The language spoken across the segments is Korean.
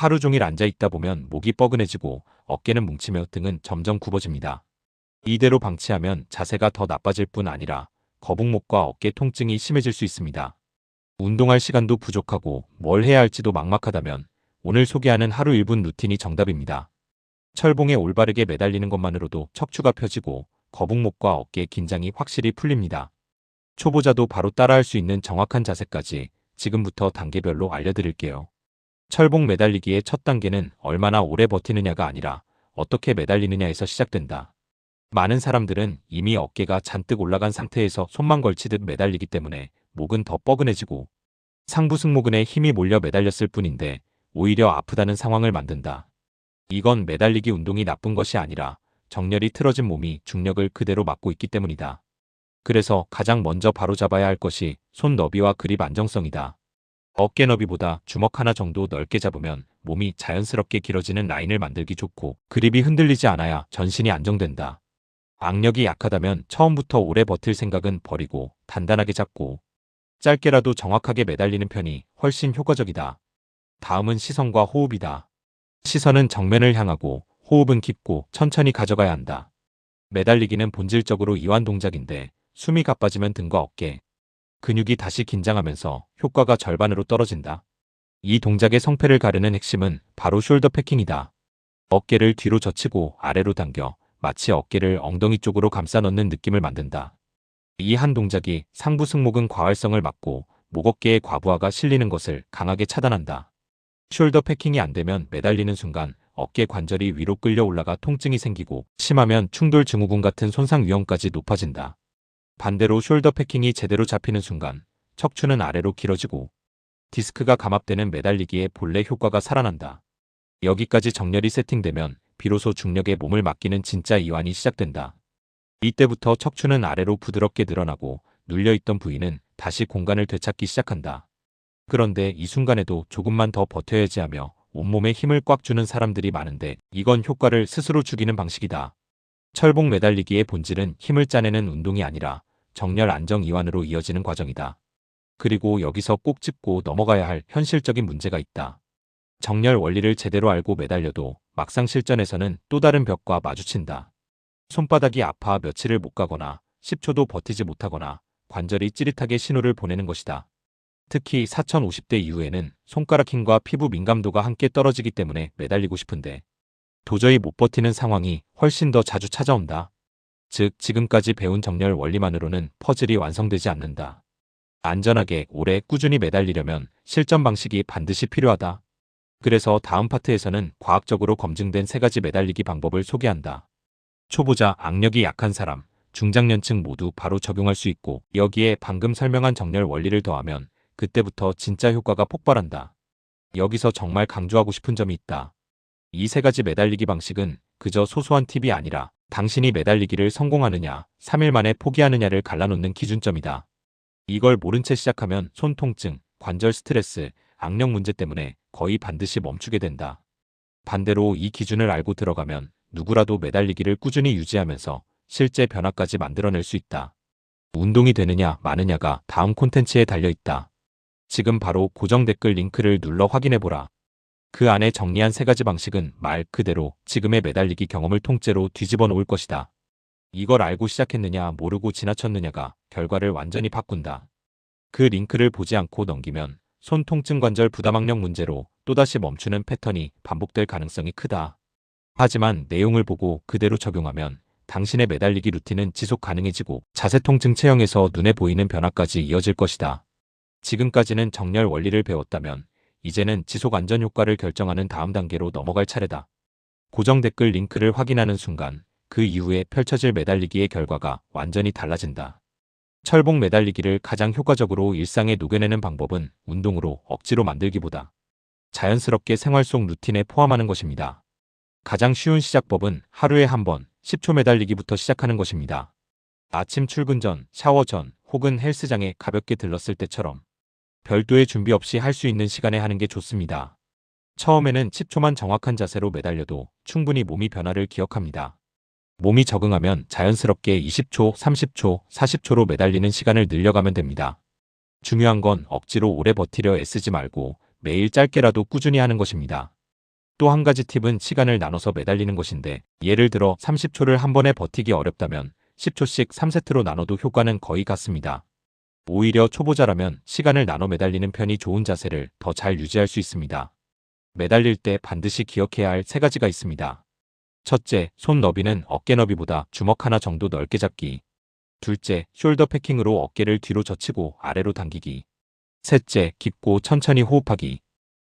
하루 종일 앉아 있다 보면 목이 뻐근해지고 어깨는 뭉치며 등은 점점 굽어집니다. 이대로 방치하면 자세가 더 나빠질 뿐 아니라 거북목과 어깨 통증이 심해질 수 있습니다. 운동할 시간도 부족하고 뭘 해야 할지도 막막하다면 오늘 소개하는 하루 1분 루틴이 정답입니다. 철봉에 올바르게 매달리는 것만으로도 척추가 펴지고 거북목과 어깨 긴장이 확실히 풀립니다. 초보자도 바로 따라할 수 있는 정확한 자세까지 지금부터 단계별로 알려드릴게요. 철봉 매달리기의 첫 단계는 얼마나 오래 버티느냐가 아니라 어떻게 매달리느냐에서 시작된다. 많은 사람들은 이미 어깨가 잔뜩 올라간 상태에서 손만 걸치듯 매달리기 때문에 목은 더 뻐근해지고 상부 승모근에 힘이 몰려 매달렸을 뿐인데 오히려 아프다는 상황을 만든다. 이건 매달리기 운동이 나쁜 것이 아니라 정렬이 틀어진 몸이 중력을 그대로 막고 있기 때문이다. 그래서 가장 먼저 바로잡아야 할 것이 손 너비와 그립 안정성이다. 어깨 너비보다 주먹 하나 정도 넓게 잡으면 몸이 자연스럽게 길어지는 라인을 만들기 좋고 그립이 흔들리지 않아야 전신이 안정된다. 악력이 약하다면 처음부터 오래 버틸 생각은 버리고 단단하게 잡고 짧게라도 정확하게 매달리는 편이 훨씬 효과적이다. 다음은 시선과 호흡이다. 시선은 정면을 향하고 호흡은 깊고 천천히 가져가야 한다. 매달리기는 본질적으로 이완 동작인데 숨이 가빠지면 등과 어깨, 근육이 다시 긴장하면서 효과가 절반으로 떨어진다. 이 동작의 성패를 가르는 핵심은 바로 숄더 패킹이다. 어깨를 뒤로 젖히고 아래로 당겨 마치 어깨를 엉덩이 쪽으로 감싸 넣는 느낌을 만든다. 이 한 동작이 상부 승모근 과활성을 막고 목 어깨의 과부하가 실리는 것을 강하게 차단한다. 숄더 패킹이 안 되면 매달리는 순간 어깨 관절이 위로 끌려 올라가 통증이 생기고 심하면 충돌 증후군 같은 손상 위험까지 높아진다. 반대로 숄더 패킹이 제대로 잡히는 순간 척추는 아래로 길어지고 디스크가 감압되는 매달리기의 본래 효과가 살아난다. 여기까지 정렬이 세팅되면 비로소 중력에 몸을 맡기는 진짜 이완이 시작된다. 이때부터 척추는 아래로 부드럽게 늘어나고 눌려있던 부위는 다시 공간을 되찾기 시작한다. 그런데 이 순간에도 조금만 더 버텨야지 하며 온몸에 힘을 꽉 주는 사람들이 많은데 이건 효과를 스스로 죽이는 방식이다. 철봉 매달리기의 본질은 힘을 짜내는 운동이 아니라 정렬 안정 이완으로 이어지는 과정이다. 그리고 여기서 꼭 짚고 넘어가야 할 현실적인 문제가 있다. 정렬 원리를 제대로 알고 매달려도 막상 실전에서는 또 다른 벽과 마주친다. 손바닥이 아파 며칠을 못 가거나 10초도 버티지 못하거나 관절이 찌릿하게 신호를 보내는 것이다. 특히 4050대 이후에는 손가락 힘과 피부 민감도가 함께 떨어지기 때문에 매달리고 싶은데 도저히 못 버티는 상황이 훨씬 더 자주 찾아온다. 즉 지금까지 배운 정렬 원리만으로는 퍼즐이 완성되지 않는다. 안전하게 오래 꾸준히 매달리려면 실전 방식이 반드시 필요하다. 그래서 다음 파트에서는 과학적으로 검증된 세 가지 매달리기 방법을 소개한다. 초보자, 악력이 약한 사람, 중장년층 모두 바로 적용할 수 있고 여기에 방금 설명한 정렬 원리를 더하면 그때부터 진짜 효과가 폭발한다. 여기서 정말 강조하고 싶은 점이 있다. 이 세 가지 매달리기 방식은 그저 소소한 팁이 아니라 당신이 매달리기를 성공하느냐, 3일 만에 포기하느냐를 갈라놓는 기준점이다. 이걸 모른 채 시작하면 손 통증, 관절 스트레스, 악력 문제 때문에 거의 반드시 멈추게 된다. 반대로 이 기준을 알고 들어가면 누구라도 매달리기를 꾸준히 유지하면서 실제 변화까지 만들어낼 수 있다. 운동이 되느냐 마느냐가 다음 콘텐츠에 달려있다. 지금 바로 고정 댓글 링크를 눌러 확인해보라. 그 안에 정리한 세 가지 방식은 말 그대로 지금의 매달리기 경험을 통째로 뒤집어 놓을 것이다. 이걸 알고 시작했느냐 모르고 지나쳤느냐가 결과를 완전히 바꾼다. 그 링크를 보지 않고 넘기면 손 통증 관절 부담악력 문제로 또다시 멈추는 패턴이 반복될 가능성이 크다. 하지만 내용을 보고 그대로 적용하면 당신의 매달리기 루틴은 지속 가능해지고 자세 통증 체형에서 눈에 보이는 변화까지 이어질 것이다. 지금까지는 정렬 원리를 배웠다면 이제는 지속 안전 효과를 결정하는 다음 단계로 넘어갈 차례다. 고정 댓글 링크를 확인하는 순간 그 이후에 펼쳐질 매달리기의 결과가 완전히 달라진다. 철봉 매달리기를 가장 효과적으로 일상에 녹여내는 방법은 운동으로 억지로 만들기보다 자연스럽게 생활 속 루틴에 포함하는 것입니다. 가장 쉬운 시작법은 하루에 한 번 10초 매달리기부터 시작하는 것입니다. 아침 출근 전, 샤워 전, 혹은 헬스장에 가볍게 들렀을 때처럼 별도의 준비 없이 할 수 있는 시간에 하는 게 좋습니다. 처음에는 10초만 정확한 자세로 매달려도 충분히 몸이 변화를 기억합니다. 몸이 적응하면 자연스럽게 20초, 30초, 40초로 매달리는 시간을 늘려가면 됩니다. 중요한 건 억지로 오래 버티려 애쓰지 말고 매일 짧게라도 꾸준히 하는 것입니다. 또 한 가지 팁은 시간을 나눠서 매달리는 것인데 예를 들어 30초를 한 번에 버티기 어렵다면 10초씩 3세트로 나눠도 효과는 거의 같습니다. 오히려 초보자라면 시간을 나눠 매달리는 편이 좋은 자세를 더 잘 유지할 수 있습니다. 매달릴 때 반드시 기억해야 할 세 가지가 있습니다. 첫째, 손 너비는 어깨 너비보다 주먹 하나 정도 넓게 잡기. 둘째, 숄더 패킹으로 어깨를 뒤로 젖히고 아래로 당기기. 셋째, 깊고 천천히 호흡하기.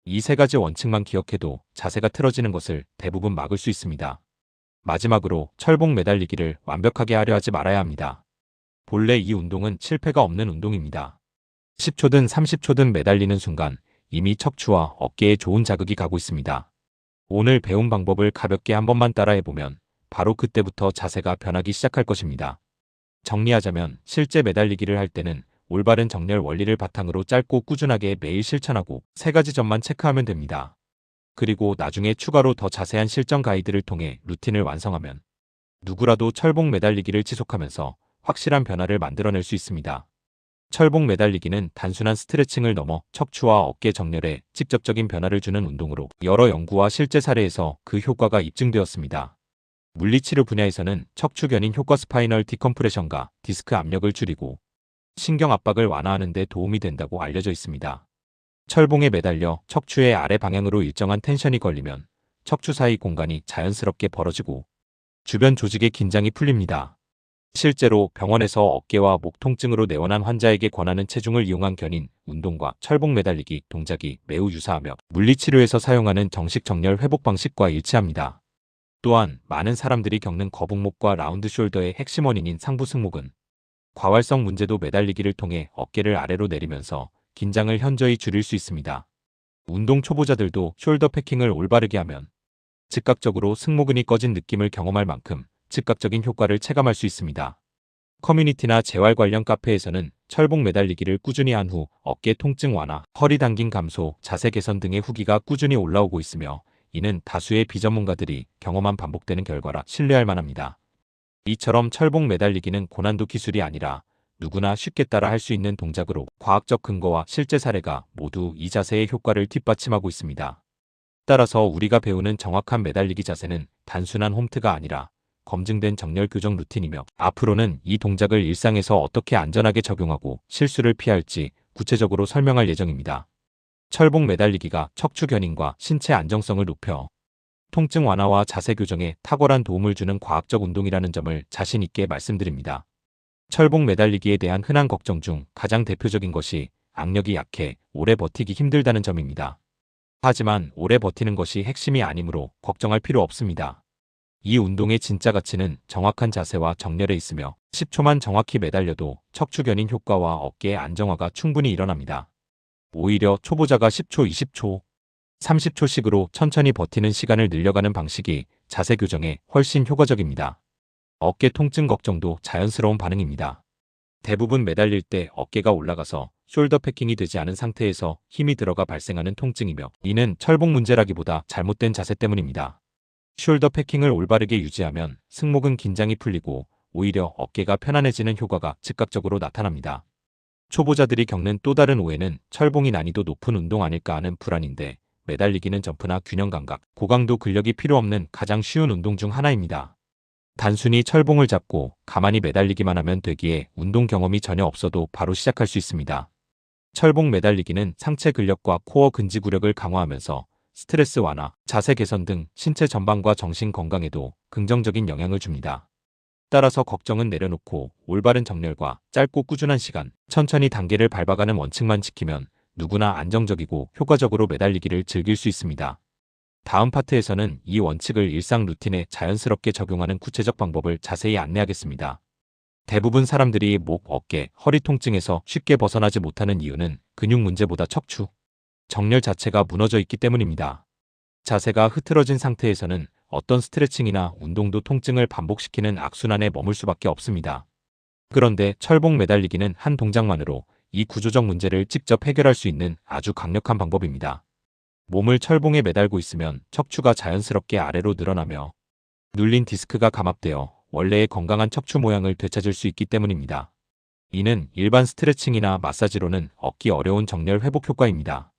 이 세 가지 원칙만 기억해도 자세가 틀어지는 것을 대부분 막을 수 있습니다. 마지막으로 철봉 매달리기를 완벽하게 하려 하지 말아야 합니다. 본래 이 운동은 실패가 없는 운동입니다. 10초든 30초든 매달리는 순간 이미 척추와 어깨에 좋은 자극이 가고 있습니다. 오늘 배운 방법을 가볍게 한 번만 따라해보면 바로 그때부터 자세가 변하기 시작할 것입니다. 정리하자면 실제 매달리기를 할 때는 올바른 정렬 원리를 바탕으로 짧고 꾸준하게 매일 실천하고 세 가지 점만 체크하면 됩니다. 그리고 나중에 추가로 더 자세한 실전 가이드를 통해 루틴을 완성하면 누구라도 철봉 매달리기를 지속하면서 확실한 변화를 만들어낼 수 있습니다. 철봉 매달리기는 단순한 스트레칭을 넘어 척추와 어깨 정렬에 직접적인 변화를 주는 운동으로 여러 연구와 실제 사례에서 그 효과가 입증되었습니다. 물리치료 분야에서는 척추 견인 효과 스파이널 디컴프레션과 디스크 압력을 줄이고 신경 압박을 완화하는 데 도움이 된다고 알려져 있습니다. 철봉에 매달려 척추의 아래 방향으로 일정한 텐션이 걸리면 척추 사이 공간이 자연스럽게 벌어지고 주변 조직의 긴장이 풀립니다. 실제로 병원에서 어깨와 목 통증으로 내원한 환자에게 권하는 체중을 이용한 견인, 운동과 철봉 매달리기 동작이 매우 유사하며 물리치료에서 사용하는 정식 정렬 회복 방식과 일치합니다. 또한 많은 사람들이 겪는 거북목과 라운드 숄더의 핵심 원인인 상부 승모근, 과활성 문제도 매달리기를 통해 어깨를 아래로 내리면서 긴장을 현저히 줄일 수 있습니다. 운동 초보자들도 숄더 패킹을 올바르게 하면 즉각적으로 승모근이 꺼진 느낌을 경험할 만큼 즉각적인 효과를 체감할 수 있습니다. 커뮤니티나 재활 관련 카페에서는 철봉 매달리기를 꾸준히 한 후 어깨 통증 완화, 허리 당김 감소, 자세 개선 등의 후기가 꾸준히 올라오고 있으며 이는 다수의 비전문가들이 경험한 반복되는 결과라 신뢰할 만합니다. 이처럼 철봉 매달리기는 고난도 기술이 아니라 누구나 쉽게 따라 할 수 있는 동작으로 과학적 근거와 실제 사례가 모두 이 자세의 효과를 뒷받침하고 있습니다. 따라서 우리가 배우는 정확한 매달리기 자세는 단순한 홈트가 아니라 검증된 정렬 교정 루틴이며 앞으로는 이 동작을 일상에서 어떻게 안전하게 적용하고 실수를 피할지 구체적으로 설명할 예정입니다. 철봉 매달리기가 척추 견인과 신체 안정성을 높여 통증 완화와 자세 교정에 탁월한 도움을 주는 과학적 운동이라는 점을 자신 있게 말씀드립니다. 철봉 매달리기에 대한 흔한 걱정 중 가장 대표적인 것이 악력이 약해 오래 버티기 힘들다는 점입니다. 하지만 오래 버티는 것이 핵심이 아니므로 걱정할 필요 없습니다. 이 운동의 진짜 가치는 정확한 자세와 정렬에 있으며 10초만 정확히 매달려도 척추 견인 효과와 어깨의 안정화가 충분히 일어납니다. 오히려 초보자가 10초, 20초, 30초씩으로 천천히 버티는 시간을 늘려가는 방식이 자세 교정에 훨씬 효과적입니다. 어깨 통증 걱정도 자연스러운 반응입니다. 대부분 매달릴 때 어깨가 올라가서 숄더 패킹이 되지 않은 상태에서 힘이 들어가 발생하는 통증이며 이는 철봉 문제라기보다 잘못된 자세 때문입니다. 숄더 패킹을 올바르게 유지하면 승모근 긴장이 풀리고 오히려 어깨가 편안해지는 효과가 즉각적으로 나타납니다. 초보자들이 겪는 또 다른 오해는 철봉이 난이도 높은 운동 아닐까 하는 불안인데 매달리기는 점프나 균형 감각, 고강도 근력이 필요 없는 가장 쉬운 운동 중 하나입니다. 단순히 철봉을 잡고 가만히 매달리기만 하면 되기에 운동 경험이 전혀 없어도 바로 시작할 수 있습니다. 철봉 매달리기는 상체 근력과 코어 근지구력을 강화하면서 스트레스 완화, 자세 개선 등 신체 전반과 정신 건강에도 긍정적인 영향을 줍니다. 따라서 걱정은 내려놓고 올바른 정렬과 짧고 꾸준한 시간, 천천히 단계를 밟아가는 원칙만 지키면 누구나 안정적이고 효과적으로 매달리기를 즐길 수 있습니다. 다음 파트에서는 이 원칙을 일상 루틴에 자연스럽게 적용하는 구체적 방법을 자세히 안내하겠습니다. 대부분 사람들이 목, 어깨, 허리 통증에서 쉽게 벗어나지 못하는 이유는 근육 문제보다 척추, 정렬 자체가 무너져 있기 때문입니다. 자세가 흐트러진 상태에서는 어떤 스트레칭이나 운동도 통증을 반복시키는 악순환에 머물 수밖에 없습니다. 그런데 철봉 매달리기는 한 동작만으로 이 구조적 문제를 직접 해결할 수 있는 아주 강력한 방법입니다. 몸을 철봉에 매달고 있으면 척추가 자연스럽게 아래로 늘어나며 눌린 디스크가 감압되어 원래의 건강한 척추 모양을 되찾을 수 있기 때문입니다. 이는 일반 스트레칭이나 마사지로는 얻기 어려운 정렬 회복 효과입니다.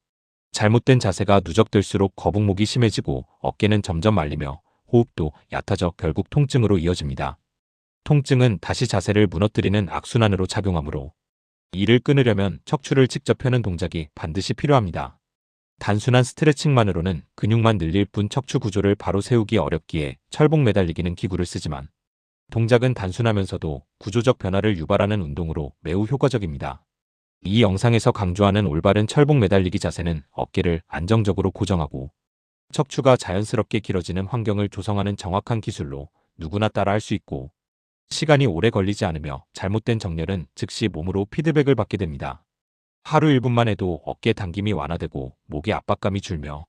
잘못된 자세가 누적될수록 거북목이 심해지고 어깨는 점점 말리며 호흡도 얕아져 결국 통증으로 이어집니다. 통증은 다시 자세를 무너뜨리는 악순환으로 작용하므로 이를 끊으려면 척추를 직접 펴는 동작이 반드시 필요합니다. 단순한 스트레칭만으로는 근육만 늘릴 뿐 척추 구조를 바로 세우기 어렵기에 철봉 매달리기는 기구를 쓰지만 동작은 단순하면서도 구조적 변화를 유발하는 운동으로 매우 효과적입니다. 이 영상에서 강조하는 올바른 철봉 매달리기 자세는 어깨를 안정적으로 고정하고 척추가 자연스럽게 길어지는 환경을 조성하는 정확한 기술로 누구나 따라 할 수 있고 시간이 오래 걸리지 않으며 잘못된 정렬은 즉시 몸으로 피드백을 받게 됩니다. 하루 1분만 해도 어깨 당김이 완화되고 목의 압박감이 줄며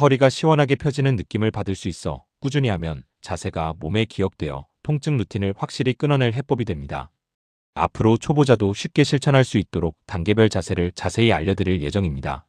허리가 시원하게 펴지는 느낌을 받을 수 있어 꾸준히 하면 자세가 몸에 기억되어 통증 루틴을 확실히 끊어낼 해법이 됩니다. 앞으로 초보자도 쉽게 실천할 수 있도록 단계별 자세를 자세히 알려드릴 예정입니다.